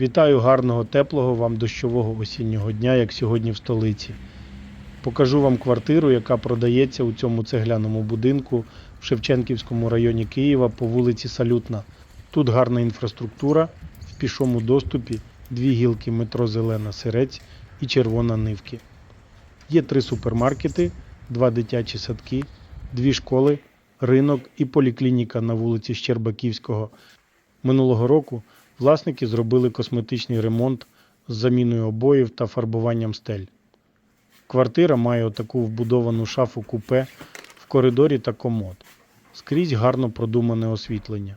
Вітаю гарного, теплого вам дощового осіннього дня, як сьогодні в столиці. Покажу вам квартиру, яка продається у цьому цегляному будинку в Шевченківському районі Києва по вулиці Салютна. Тут гарна інфраструктура, в пішому доступі дві гілки метро Зелена Сирець і Червона Нивки. Є три супермаркети, два дитячі садки, дві школи, ринок і поліклініка на вулиці Щербаківського. Минулого року власники зробили косметичний ремонт з заміною обоїв та фарбуванням стель. Квартира має отаку вбудовану шафу купе в коридорі та комод. Скрізь гарно продумане освітлення.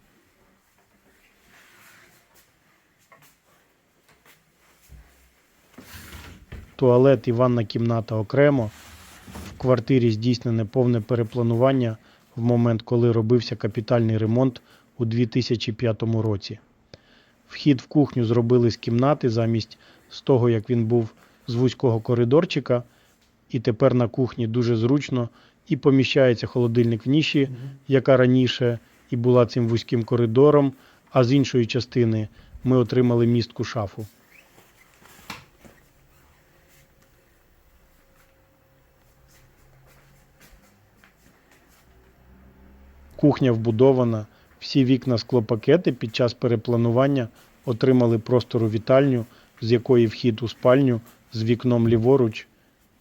Туалет і ванна кімната окремо. В квартирі здійснене повне перепланування в момент, коли робився капітальний ремонт у 2005 році. Вхід в кухню зробили з кімнати замість з того, як він був з вузького коридорчика. І тепер на кухні дуже зручно і поміщається холодильник в ніші, яка раніше і була цим вузьким коридором, а з іншої частини ми отримали містку шафу. Кухня вбудована, всі вікна склопакети під час перепланування отримали простору вітальню, з якої вхід у спальню з вікном ліворуч,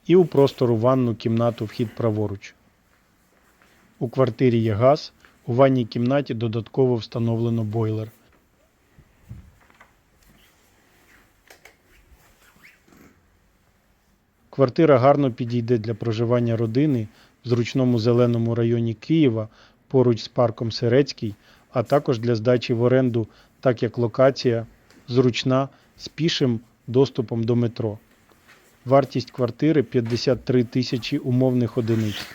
і у простору ванну кімнату вхід праворуч. У квартирі є газ, у ванній кімнаті додатково встановлено бойлер. Квартира гарно підійде для проживання родини в зручному зеленому районі Києва поруч з парком Серецький, а також для здачі в оренду, так як локація зручна з пішим доступом до метро. Вартість квартири 53 тисячі умовних одиниць.